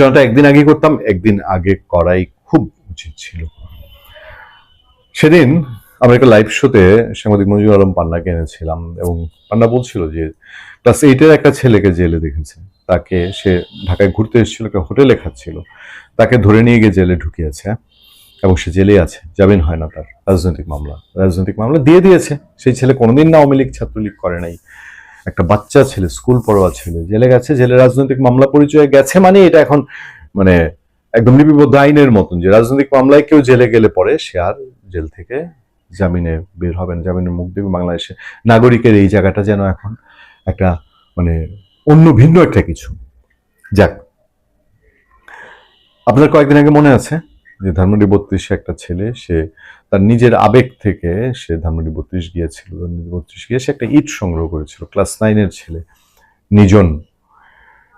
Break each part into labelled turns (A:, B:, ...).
A: আলোচনাটা একদিন আগে করতাম, একদিন আগে করাই খুব উচিত ছিল। সেদিন আমরা একটা লাইভ শোতে সাংবাদিক মঞ্জুর আলম পান্নাকে এনেছিলাম এবং পান্না বলছিল যে ক্লাস এইটের একটা ছেলেকে জেলে দেখেছে। তাকে সে ঢাকায় ঘুরতে এসেছিল, একটা হোটেলে খাচ্ছিল। তাকে ধরে নিয়ে গিয়ে জেলে ঢুকিয়েছে এবং সে জেলে আছে। জামিন হয় না তার। রাজনৈতিক মামলা। রাজনৈতিক মামলা দিয়ে দিয়েছে। সেই ছেলে কোনোদিন না আওয়ামী লীগ, ছাত্রলীগ করে নাই। একটা বাচ্চা ছেলে স্কুল পড়ুয়া ছেলে, জেলে গেছে, জেলে রাজনৈতিক মামলা পরিচয়ে গেছে মানে এটা এখন মানে একদম লিপিবদ্ধ আইনের মতন যে রাজনৈতিক মামলায় কেউ জেলে গেলে পরে সে আর জেল থেকে জামিনে বের হবেন জামিনের মুখ দেবে বাংলাদেশে নাগরিকের এই জায়গাটা যেন এখন একটা মানে অন্য ভিন্ন একটা কিছু। যাক। আপনার কয়েকদিন আগে মনে আছে? যে ধানমন্ডি বত্রিশে একটা ছেলে, সে তার নিজের আবেগ থেকে সে ধানমন্ডি বত্রিশ গিয়েছিল। বত্রিশ গিয়ে সে একটা ইট সংগ্রহ করেছিল, ক্লাস নাইনের ছেলে, নিজন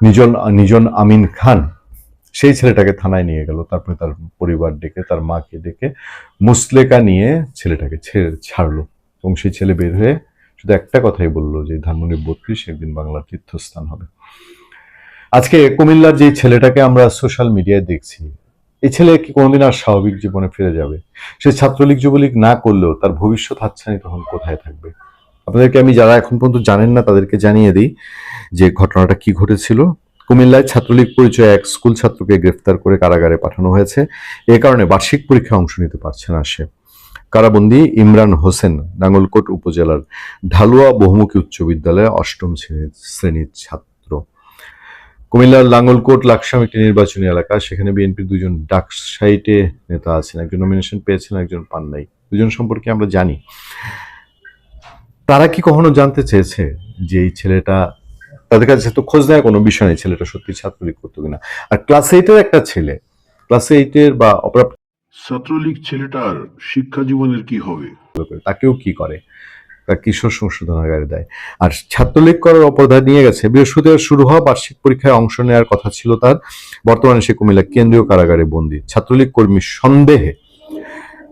A: নিজন নিজন আমিন খান। সেই ছেলেটাকে থানায় নিয়ে গেল, তারপরে তার পরিবার ডেকে, তার মাকে ডেকে মুসলেকা নিয়ে ছেলেটাকে ছেড়ে ছাড়লো। এবং সেই ছেলে বের হয়ে শুধু একটা কথাই বলল যে, ধানমন্ডি বত্রিশ একদিন বাংলার তীর্থস্থান হবে। আজকে কুমিল্লার যে ছেলেটাকে আমরা সোশ্যাল মিডিয়ায় দেখছি এই ছেলে কি কোনোদিন আর স্বাভাবিক জীবনে ফিরে যাবে? সে ছাত্রলীগ, যুবলীগ না করলেও তার ভবিষ্যৎ হাতছানি তখন কোথায় থাকবে? আপনাদেরকে আমি যারা এখন পর্যন্ত জানেন না, তাদেরকে জানিয়ে দিই যে ঘটনাটা কি ঘটেছিল। কুমিল্লায় ছাত্রলীগ পরিচয়ে এক স্কুল ছাত্রকে গ্রেফতার করে কারাগারে পাঠানো হয়েছে। এ কারণে বার্ষিক পরীক্ষায় অংশ নিতে পারছে না সে। কারাবন্দি ইমরান হোসেন নাঙ্গলকোট উপজেলার ঢালুয়া বহুমুখী উচ্চ বিদ্যালয়ে অষ্টম শ্রেণির শ্রেণির ছাত্র। কুমিল্লার লাঙ্গলকোট লাকসাম একটি নির্বাচনী এলাকা সেখানে বিএনপির দুজন ডাক সাইটে নেতা আছেন একজন নমিনেশন পেয়েছেন একজন পান নাই। দুজন সম্পর্কে আমরা জানি। তারা কি কখনো জানতে চেয়েছে যে এই ছেলেটা তাদের কাছে তো খোঁজ নেয় কোনো বিষয় নেই ছেলেটা সত্যি ছাত্রলীগ করতো কিনা? আর ক্লাস এইটের একটা ছেলে ক্লাস এইটের বা অপ্রাপ্ত
B: ছাত্রলীগ ছেলেটার শিক্ষা জীবনের কি হবে?
A: তাকেও কি করে? তার কিশোর সংশোধনাগারে দেয়। আর ছাত্রলীগ করার অপরাধ নিয়ে গেছে। বৃহস্পতিবার শুরু হওয়া বার্ষিক পরীক্ষায় অংশ নেওয়ার কথা ছিল তার। বর্তমানে সে কুমিল্লা কেন্দ্রীয় কারাগারে বন্দী। ছাত্রলীগ কর্মী সন্দেহে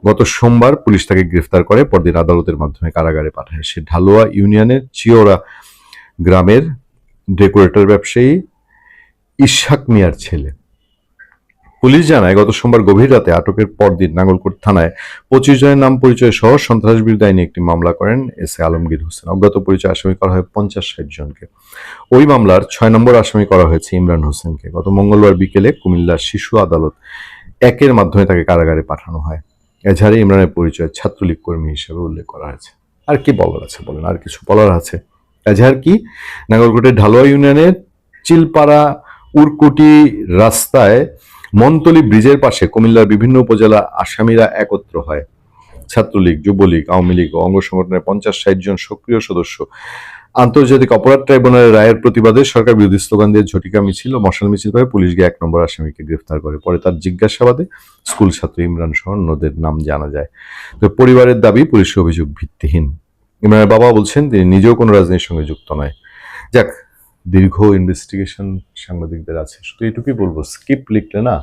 A: গত সোমবার পুলিশ তাকে গ্রেফতার করে। পরদিন আদালতের মাধ্যমে কারাগারে পাঠায়। সে ঢালুয়া ইউনিয়নের চিওরা গ্রামের ডেকোরেটর ব্যবসায়ী ইশাক মিয়ার ছেলে। পুলিশ জানায়, গত সোমবার গভীর রাতে আটকের পরদিন নাঙ্গলকোট থানায় পঁচিশ জনের নাম পরিচয় সহ সন্ত্রাস বিরোধী আইনে একটি মামলা করেন এস এ আলমগীর হোসেন। অজ্ঞাত পরিচয় আসামি করা হয় পঞ্চাশ ষাট জনকে। ওই মামলার ছয় নম্বর আসামি করা হয়েছে ইমরান হোসেনকে। গত মঙ্গলবার বিকেলে কুমিল্লার শিশু আদালত একের মাধ্যমে তাকে কারাগারে পাঠানো হয়। এছাড়া ইমরানের পরিচয় ছাত্রলীগ কর্মী হিসেবে উল্লেখ করা হয়েছে। আর কি বলার আছে বলেন, আর কিছু বলার আছে? এজাহার কি? নাগরকোটের ঢালুয়া ইউনিয়নের চিলপাড়া উরকুটি রাস্তায় মন্তলি ব্রিজের পাশে কুমিল্লার বিভিন্ন উপজেলা আসামিরা একত্র হয়। ছাত্রলীগ, যুবলীগ, আওয়ামী লীগ ও অঙ্গ সংগঠনের পঞ্চাশ ষাট জন সক্রিয় সদস্য। আন্তর্জাতিক অপরাধ ট্রাইব্যুনালের রায়ের প্রতিবাদে সরকার বিরোধী স্লোগান দিয়ে ঝটিকা মিছিল ও মশাল মিছিল করে পুলিশ গিয়ে এক নম্বর আসামিকে গ্রেফতার করে। পরে তার জিজ্ঞাসাবাদে স্কুল ছাত্র ইমরান সহ অন্যদের নাম জানা যায়। তো পরিবারের দাবি পুলিশের অভিযোগ ভিত্তিহীন। ইমরানের বাবা বলছেন, তিনি নিজেও কোনো রাজনীতির সঙ্গে যুক্ত নয়। যাক দীর্ঘ ইনভেস্টিগেশন সাংবাদিকদের আছে। শুধু এটুকুই বলব স্কিপ লিখলে না,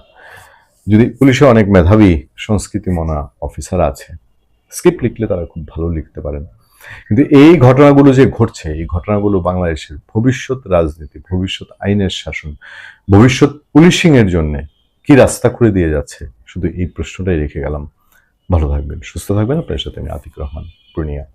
A: যদি পুলিশে অনেক মেধাবী সংস্কৃতি মনা অফিসার আছে স্কিপ লিখলে তারা খুব ভালো লিখতে পারেন। কিন্তু এই ঘটনাগুলো যে ঘটছে, এই ঘটনাগুলো বাংলাদেশের ভবিষ্যৎ রাজনীতি, ভবিষ্যৎ আইনের শাসন, ভবিষ্যৎ পুলিশিং এর জন্য কি রাস্তা করে দিয়ে যাচ্ছে, শুধু এই প্রশ্নটাই রেখে গেলাম। ভালো থাকবেন, সুস্থ থাকবেন। আপনার সাথে আমি আতিক রহমান, পূর্ণিয়া।